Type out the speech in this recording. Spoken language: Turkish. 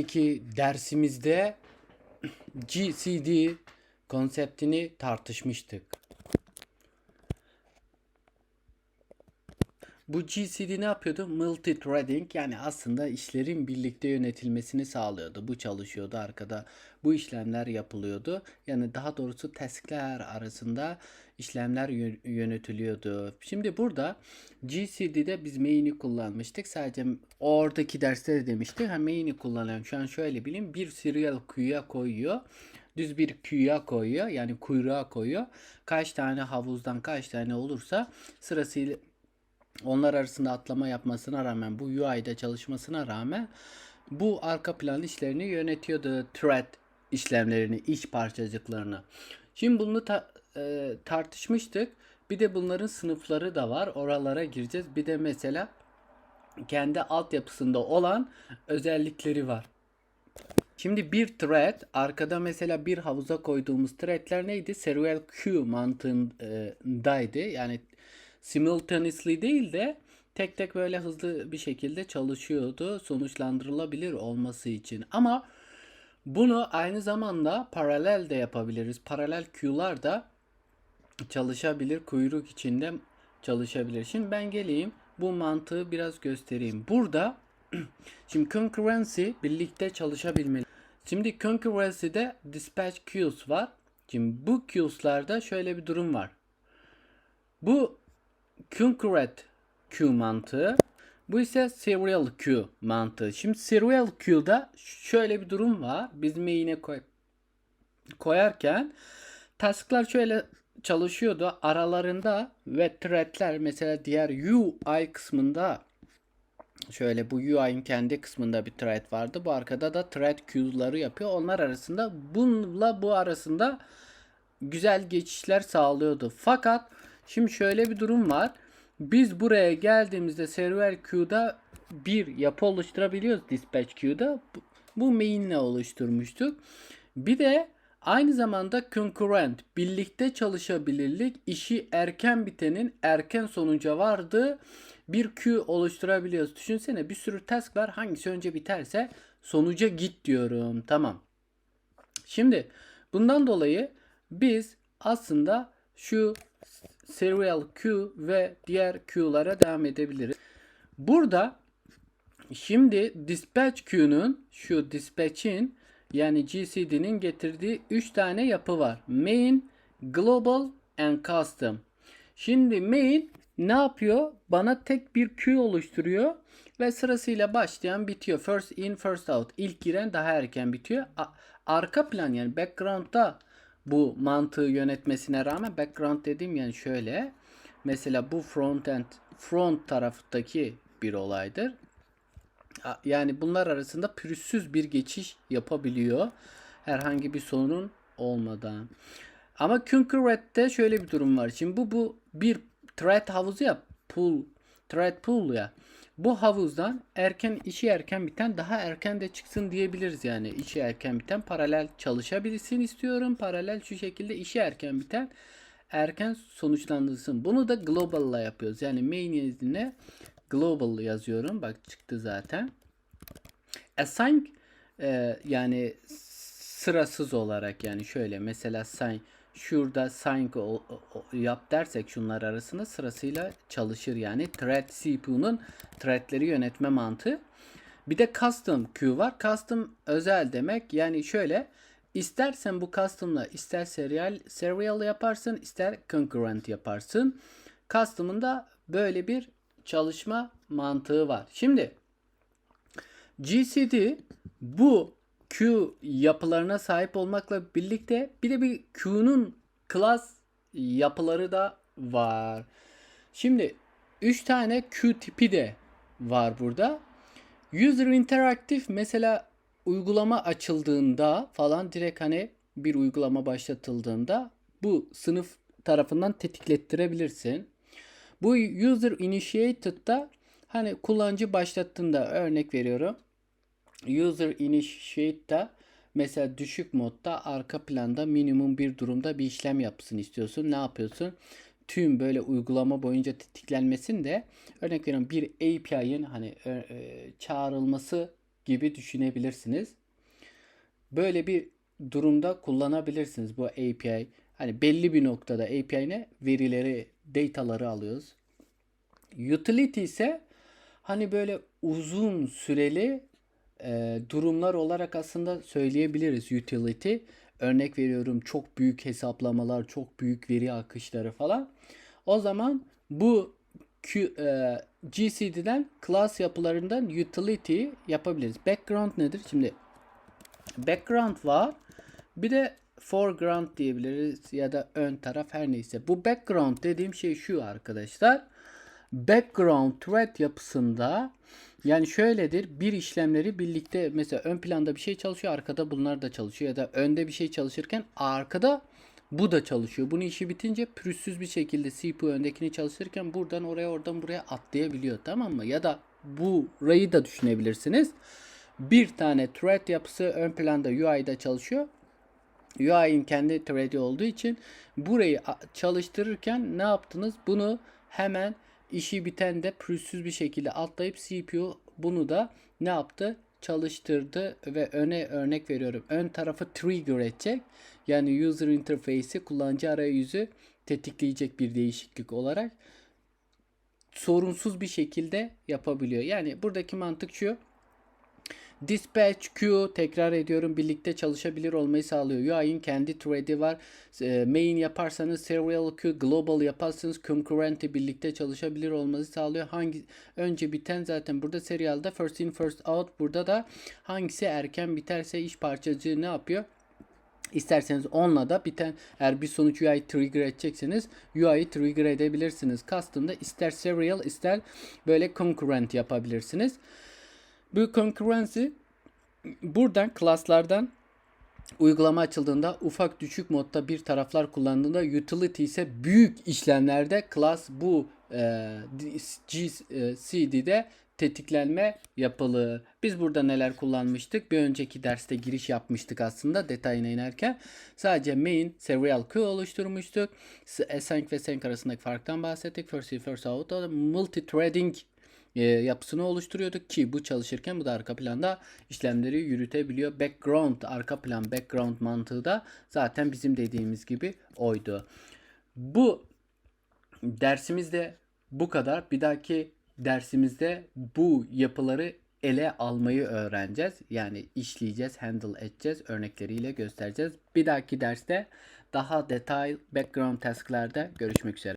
önceki dersimizde GCD konseptini tartışmıştık. Bu GCD ne yapıyordu? Multi-threading yani aslında işlerin birlikte yönetilmesini sağlıyordu. Bu çalışıyordu arkada. Bu işlemler yapılıyordu. Yani daha doğrusu task'ler arasında işlemler yö- yönetiliyordu. Şimdi burada GCD'de biz main'i kullanmıştık. Sadece oradaki derste de demiştik. Ha main'i kullanıyorum. Şu an şöyle bilin. Bir serial queue'ya koyuyor. Düz bir queue'ya koyuyor. Yani kuyruğa koyuyor. Kaç tane havuzdan kaç tane olursa sırasıyla onlar arasında atlama yapmasına rağmen bu UI'de çalışmasına rağmen bu arka plan işlerini yönetiyordu. Thread işlemlerini, iş parçacıklarını. Şimdi bunu ta- e, tartışmıştık. Bir de bunların sınıfları da var. Oralara gireceğiz. Bir de mesela kendi altyapısında olan özellikleri var. Şimdi bir thread arkada mesela bir havuza koyduğumuz threadler neydi? Serial queue mantığındaydı. Yani simultaneously değil de tek tek böyle hızlı bir şekilde çalışıyordu sonuçlandırılabilir olması için. Ama bunu aynı zamanda paralel de yapabiliriz. Paralel queue'lar da çalışabilir. Kuyruk içinde çalışabilir. Şimdi ben geleyim bu mantığı biraz göstereyim. Burada şimdi concurrency birlikte çalışabilmeli. Şimdi concurrency'de dispatch queues var. Şimdi bu queues'larda şöyle bir durum var. Bu concurrent queue mantığı. Bu ise serial queue mantığı. Şimdi serial queue'da şöyle bir durum var. Biz main'e koy koyarken task'lar şöyle çalışıyordu. Aralarında ve thread'ler mesela diğer UI kısmında şöyle bu UI'nin kendi kısmında bir thread vardı. Bu arkada da thread queue'ları yapıyor. Onlar arasında bununla bu arasında güzel geçişler sağlıyordu. Fakat şimdi şöyle bir durum var. Biz buraya geldiğimizde server queue'da bir yapı oluşturabiliyoruz dispatch queue'da. Bu- main'le oluşturmuştuk. Bir de aynı zamanda concurrent birlikte çalışabilirlik işi erken bitenin erken sonuca vardığı bir queue oluşturabiliyoruz. Düşünsene bir sürü task var. Hangisi önce biterse sonuca git diyorum. Tamam. Şimdi bundan dolayı biz aslında şu serial queue ve diğer queue'lara devam edebiliriz. Burada şimdi dispatch queue'nun şu dispatch'in yani GCD'nin getirdiği 3 tane yapı var. Main, global and custom. Şimdi main ne yapıyor? Bana tek bir queue oluşturuyor ve sırasıyla başlayan bitiyor. First in, first out. İlk giren daha erken bitiyor. Arka plan yani background'da bu mantığı yönetmesine rağmen background dediğim yani şöyle. Mesela bu front end front taraftaki bir olaydır. Yani bunlar arasında pürüzsüz bir geçiş yapabiliyor. Herhangi bir sorun olmadan. Ama concurrent'te şöyle bir durum var. Şimdi bu bu bir thread havuzu ya pool thread pool ya. Bu havuzdan erken işi erken biten daha erken de çıksın diyebiliriz yani. işi erken biten paralel çalışabilsin istiyorum. Paralel şu şekilde işi erken biten erken sonuçlandırsın. Bunu da global'la yapıyoruz. Yani main yerine global yazıyorum. Bak çıktı zaten. Assign e, yani sırasız olarak yani şöyle mesela sign şurada o- yap dersek şunlar arasında sırasıyla çalışır yani thread CPU'nun threadleri yönetme mantığı. Bir de custom queue var. Custom özel demek. Yani şöyle istersen bu custom'la ister serial serial yaparsın, ister concurrent yaparsın. Custom'ın da böyle bir çalışma mantığı var. Şimdi GCD bu queue yapılarına sahip olmakla birlikte bir de bir queue'nun class yapıları da var. Şimdi 3 tane queue tipi de var burada. User Interactive mesela uygulama açıldığında falan direkt hani bir uygulama başlatıldığında bu sınıf tarafından tetiklettirebilirsin. Bu User Initiated'da hani kullanıcı başlattığında örnek veriyorum. User Initiate'da mesela düşük modda arka planda minimum bir durumda bir işlem yapsın istiyorsun. Ne yapıyorsun? Tüm böyle uygulama boyunca tetiklenmesin de örnek veriyorum bir API'nin hani e, e, çağrılması gibi düşünebilirsiniz. Böyle bir durumda kullanabilirsiniz bu API. Hani belli bir noktada API ne? Verileri, dataları alıyoruz. Utility ise hani böyle uzun süreli e, durumlar olarak aslında söyleyebiliriz utility. Örnek veriyorum çok büyük hesaplamalar, çok büyük veri akışları falan. O zaman bu Q, e, GCD'den class yapılarından utility yapabiliriz. Background nedir? Şimdi background var. Bir de foreground diyebiliriz ya da ön taraf her neyse. Bu background dediğim şey şu arkadaşlar. Background thread yapısında yani şöyledir bir işlemleri birlikte mesela ön planda bir şey çalışıyor arkada bunlar da çalışıyor ya da önde bir şey çalışırken arkada bu da çalışıyor. Bunu işi bitince pürüzsüz bir şekilde CPU öndekini çalışırken buradan oraya oradan buraya atlayabiliyor tamam mı? Ya da burayı da düşünebilirsiniz. Bir tane thread yapısı ön planda UI'da çalışıyor. UI'nin kendi thread'i olduğu için burayı çalıştırırken ne yaptınız? Bunu hemen işi biten de pürüzsüz bir şekilde atlayıp CPU bunu da ne yaptı? Çalıştırdı ve öne örnek veriyorum. Ön tarafı trigger edecek. Yani user interface'i kullanıcı arayüzü tetikleyecek bir değişiklik olarak sorunsuz bir şekilde yapabiliyor. Yani buradaki mantık şu. Dispatch queue tekrar ediyorum birlikte çalışabilir olmayı sağlıyor. UI'nin kendi thread'i var. E, main yaparsanız serial queue, global yaparsanız concurrent'i birlikte çalışabilir olması sağlıyor. Hangi önce biten zaten burada serialda first in first out. Burada da hangisi erken biterse iş parçacığı ne yapıyor? İsterseniz onunla da biten eğer bir sonuç UI trigger edecekseniz UI'yi trigger edebilirsiniz. Custom'da ister serial ister böyle concurrent yapabilirsiniz. Bu concurrency buradan class'lardan uygulama açıldığında ufak düşük modda bir taraflar kullandığında utility ise büyük işlemlerde class bu e, GCD'de tetiklenme yapılı. Biz burada neler kullanmıştık? Bir önceki derste giriş yapmıştık aslında detayına inerken. Sadece main serial queue oluşturmuştuk. Async ve sync arasındaki farktan bahsettik. First in first out. Multi-threading e, yapısını oluşturuyorduk ki bu çalışırken bu da arka planda işlemleri yürütebiliyor. Background, arka plan background mantığı da zaten bizim dediğimiz gibi oydu. Bu dersimizde bu kadar. Bir dahaki dersimizde bu yapıları ele almayı öğreneceğiz. Yani işleyeceğiz, handle edeceğiz, örnekleriyle göstereceğiz. Bir dahaki derste daha detay background tasklerde görüşmek üzere.